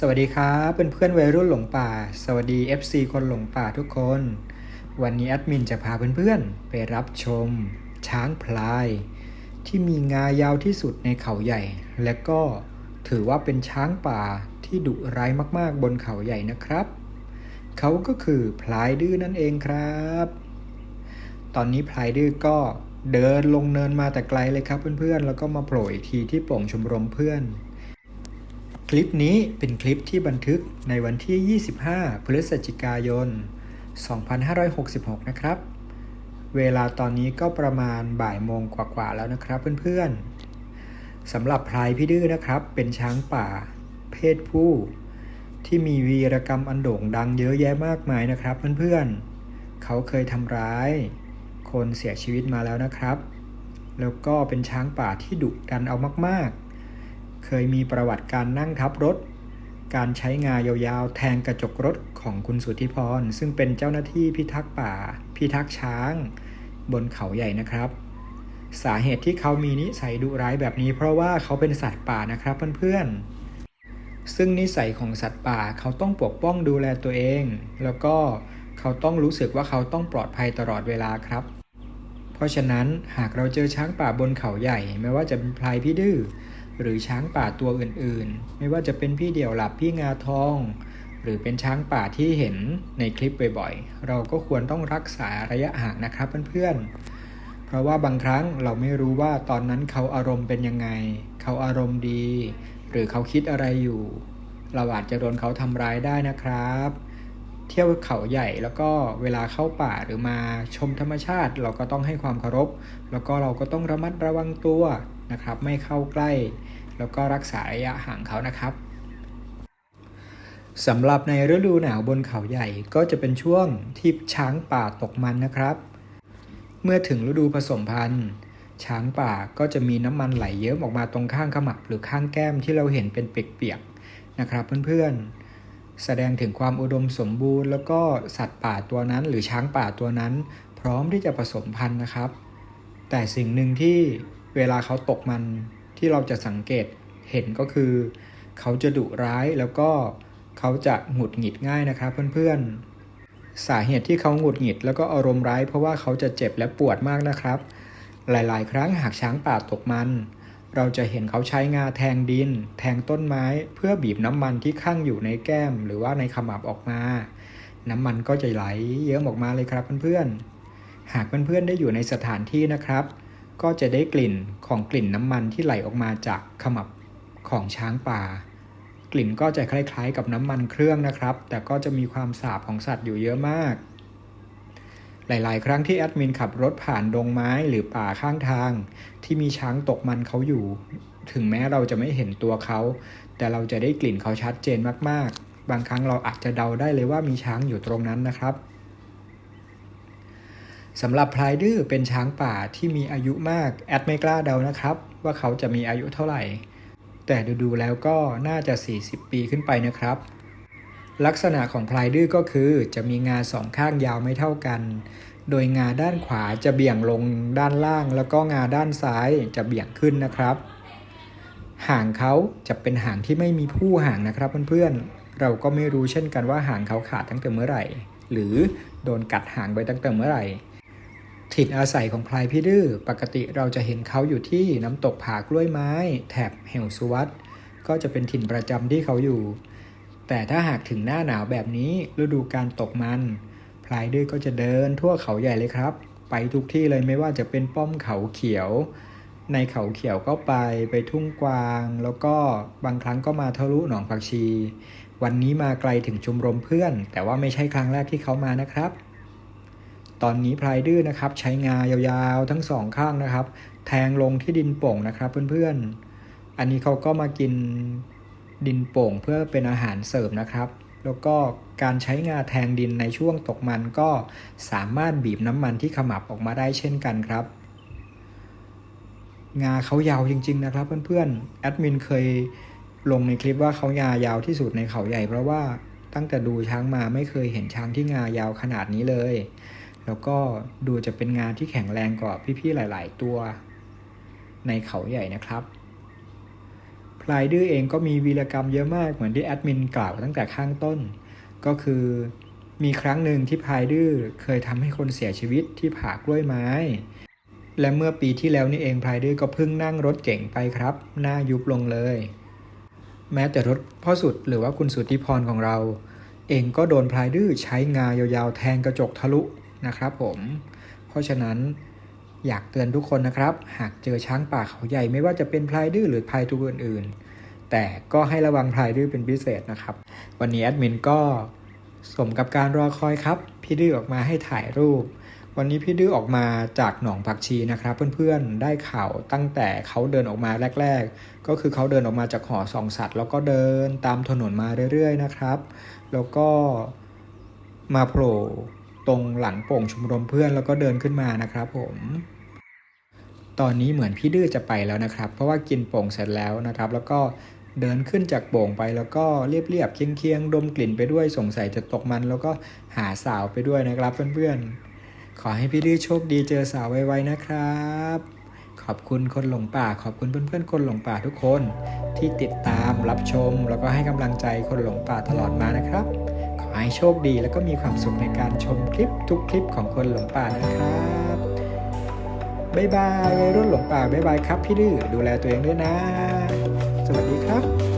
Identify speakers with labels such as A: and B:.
A: สวัสดีครับเพื่อนๆวัยรุ่นหลงป่า สวัสดี FC คนหลงป่าทุกคน วันนี้แอดมินจะพาเพื่อนๆ ไปรับชม ช้างพลาย ที่มีงายาวที่สุดในเขาใหญ่ และก็ถือว่าเป็นช้างป่าที่ดุร้ายมากๆบนเขาใหญ่นะครับ เขาก็คือพลายดื้อนั่นเองครับ ตอนนี้พลายดื้อก็เดินลงเนินมาแต่ไกลเลยครับเพื่อนๆ แล้วก็มาโผล่อีกทีที่โป่งชมรมเพื่อน คลิปนี้เป็นคลิปที่บันทึกในวันที่ 25 พฤศจิกายน 2566 นะครับ เวลาตอนนี้ก็ประมาณบ่ายโมงกว่าๆแล้วนะครับเพื่อนๆสำหรับพลายพี่ดื้อนะครับ เป็นช้างป่า เพศผู้ ที่มีวีรกรรมอันโด่งดังเยอะแยะมากมายนะครับเพื่อนๆ เขาเคยทำร้าย คนเสียชีวิตมาแล้วนะครับ แล้วก็เป็นช้างป่าที่ดุดันเอามากๆ เคยมีประวัติการนั่งทับรถ การใช้งายาวๆ แทงกระจกรถของคุณสุทธิพร ซึ่งเป็นเจ้าหน้าที่พิทักษ์ป่า พิทักษ์ช้าง บนเขาใหญ่นะครับ สาเหตุที่เขามีนิสัยดุร้ายแบบนี้ เพราะว่าเขาเป็นสัตว์ป่านะครับเพื่อนๆ ซึ่งนิสัยของสัตว์ป่าเขาต้องปกป้องดูแลตัวเอง แล้วก็เขาต้องรู้สึกว่าเขาต้องปลอดภัยตลอดเวลาครับเพราะฉะนั้นหากเราเจอช้างป่าบนเขาใหญ่ ไม่ว่าจะเป็นพลายพี่ดื้อ หรือช้างป่าตัวอื่นๆ ไม่ว่าจะเป็นพี่เดี่ยวหลับพี่งาทอง หรือเป็นช้างป่าที่เห็นในคลิปบ่อยๆ เราก็ควรต้องรักษาระยะห่างนะครับเพื่อนๆ เพราะว่าบางครั้งเราไม่รู้ว่าตอนนั้นเขาอารมณ์เป็นยังไง เขาอารมณ์ดี หรือเขาคิดอะไรอยู่ เราอาจจะโดนเขาทำร้ายได้นะครับเที่ยวเขาใหญ่แล้วก็เวลาเข้าป่าหรือมาชมธรรมชาติ เราก็ต้องให้ความเคารพ แล้วก็เราก็ต้องระมัดระวังตัว นะครับ ไม่เข้าใกล้ แล้วก็รักษาระยะห่างเขานะครับสำหรับในฤดูหนาวบนเขาใหญ่ก็จะเป็นช่วงที่ช้างป่าตกมันนะครับ เมื่อถึงฤดูผสมพันธุ์ ช้างป่าก็จะมีน้ำมันไหลเยิ้มออกมาตรงข้างขมับหรือข้างแก้มที่เราเห็นเป็นเปียกๆนะครับเพื่อนๆ แสดงถึงความอุดมสมบูรณ์แล้วก็สัตว์ป่าตัวนั้น หรือช้างป่าตัวนั้น พร้อมที่จะผสมพันธุ์นะครับ แต่สิ่งหนึ่งที่ เวลาเขาตกมันที่เราจะสังเกตเห็นก็คือ เขาจะดุร้ายแล้วก็เขาจะหงุดหงิดง่ายนะครับเพื่อนๆ สาเหตุที่เขาหงุดหงิดแล้วก็อารมณ์ร้าย เพราะว่าเขาจะเจ็บและปวดมากนะครับ หลายๆ ครั้งหากช้างป่าตกมัน เราจะเห็นเขาใช้งาแทงดิน แทงต้นไม้ เพื่อบีบน้ำมันที่ข้างอยู่ในแก้ม หรือว่าในขมับออกมา น้ำมันก็จะไหลเยิ้มออกมาเลยครับเพื่อนๆ หากเพื่อนๆได้อยู่ในสถานที่นะครับ ก็จะได้กลิ่นของกลิ่นน้ำมันที่ไหลออกมาจากขมับของช้างป่า กลิ่นก็จะคล้ายๆ กับน้ำมันเครื่องนะครับ แต่ก็จะมีความสาบของสัตว์อยู่เยอะมาก หลายๆ ครั้งที่แอดมินขับรถผ่านดงไม้หรือป่าข้างทาง ที่มีช้างตกมันเขาอยู่ ถึงแม้เราจะไม่เห็นตัวเขา แต่เราจะได้กลิ่นเขาชัดเจนมากๆ บางครั้งเราอาจจะเดาได้เลยว่ามีช้างอยู่ตรงนั้นนะครับ สำหรับพลายดื้อเป็นช้างป่าที่มีอายุมาก แอดไม่กล้าเดานะครับ ว่าเขาจะมีอายุเท่าไหร่ แต่ดูๆแล้วก็น่าจะ 40 ปีขึ้นไปนะครับ ลักษณะของพลายดื้อก็คือจะมีงาสองข้างยาวไม่เท่ากัน โดยงาด้านขวาจะเบี่ยงลงด้านล่าง แล้วก็งาด้านซ้ายจะเบี่ยงขึ้นนะครับ หางเขาจะเป็นหางที่ไม่มีผู้หางนะครับเพื่อนๆ เราก็ไม่รู้เช่นกันว่าหางเขาขาดตั้งแต่เมื่อไหร่ หรือโดนกัดหางไปตั้งแต่เมื่อไหร่ ถิ่นอาศัยของพลายพี่ดื้อปกติเราจะเห็นเขาอยู่ที่น้ำตกผากล้วยไม้ แถบเหวสุวัตก็จะเป็นถิ่นประจำที่เขาอยู่ แต่ถ้าหากถึงหน้าหนาวแบบนี้ฤดูการตกมัน พลายดื้อก็จะเดินทั่วเขาใหญ่เลยครับ ไปทุกที่เลยไม่ว่าจะเป็นป้อมเขาเขียว ในเขาเขียวก็ไปไปทุ่งกวาง แล้วก็บางครั้งก็มาทะลุหนองผักชี วันนี้มาไกลถึงชมรมเพื่อน แต่ว่าไม่ใช่ครั้งแรกที่เขามานะครับ ตอนนี้พลายดื้อนะครับ ใช้งายาวๆทั้งสองข้างนะครับ แทงลงที่ดินโป่งนะครับเพื่อนๆ อันนี้เขาก็มากินดินโป่งเพื่อเป็นอาหารเสริมนะครับ แล้วก็การใช้งาแทงดินในช่วงตกมันก็สามารถบีบน้ำมันที่ขมับออกมาได้เช่นกันครับ งาเขายาวจริง ๆ นะครับเพื่อนๆแอดมินเคยลงในคลิปว่าเขางายาวที่สุดในเขาใหญ่เพราะว่าตั้งแต่ดูช้างมาไม่เคยเห็นช้างที่งายาวขนาดนี้เลย แล้วก็ดูจะเป็นงานที่แข็งแรงกว่าพี่ๆหลาย ๆ ตัว ในเขาใหญ่นะครับ พลายดื้อเองก็มีวีรกรรมเยอะมากเหมือนที่แอดมินกล่าวตั้งแต่ข้างต้น ก็คือมีครั้งหนึ่งที่พลายดื้อเคยทำให้คนเสียชีวิตที่ผ่ากล้วยไม้ และเมื่อปีที่แล้วนี่เองพลายดื้อก็เพิ่งนั่งรถเก่งไปครับ หน้ายุบลงเลย แม้แต่รถพ่อสุดหรือว่าคุณสุทธิพรของเรา เองก็โดนพลายดื้อใช้งายาวๆแทงกระจกทะลุ นะครับผมเพราะฉะนั้นอยากเตือนทุกคนนะครับ หากเจอช้างป่าเขาใหญ่ไม่ว่าจะเป็นพลายดื้อหรือพลายตัวอื่นๆ แต่ก็ให้ระวังพลายดื้อเป็นพิเศษนะครับ วันนี้แอดมินก็สมกับการรอคอยครับ พี่ดื้อออกมาให้ถ่ายรูป วันนี้พี่ดื้อออกมาจากหนองผักชีนะครับ เพื่อนๆได้ข่าวตั้งแต่เขาเดินออกมาแรก ๆ ก็คือเขาเดินออกมาจากหอสองสัตว์ แล้วก็เดินตามถนนมาเรื่อยๆนะครับ แล้วก็มาโผล่ ตรงหลังโป่งชมรมเพื่อนแล้วก็เดินขึ้นมานะครับ ผม ตอนนี้เหมือนพี่ดื้อจะไปแล้วนะครับ เพราะว่ากินโป่งเสร็จแล้วนะครับ แล้วก็เดินขึ้นจากโป่งไปแล้วก็เรียบๆเคียงๆดมกลิ่นไปด้วยสงสัยจะตกมัน แล้วก็หาสาวไปด้วยนะครับเพื่อนๆ ขอให้พี่ดื้อโชคดีเจอสาวไวๆนะครับ ขอบคุณคนหลงป่า ขอบคุณเพื่อนๆคนหลงป่าทุกคน ที่ติดตามรับชม แล้วก็ให้กำลังใจคนหลงป่าตลอดมานะครับ ให้โชคดี แล้วก็มีความสุขในการชมคลิปทุกคลิปของคนหลงป่านะครับบ๊ายบายวัยรุ่นหลงป่าบ๊ายบายครับพี่ดื้อดูแลตัวเองด้วยนะ สวัสดีครับ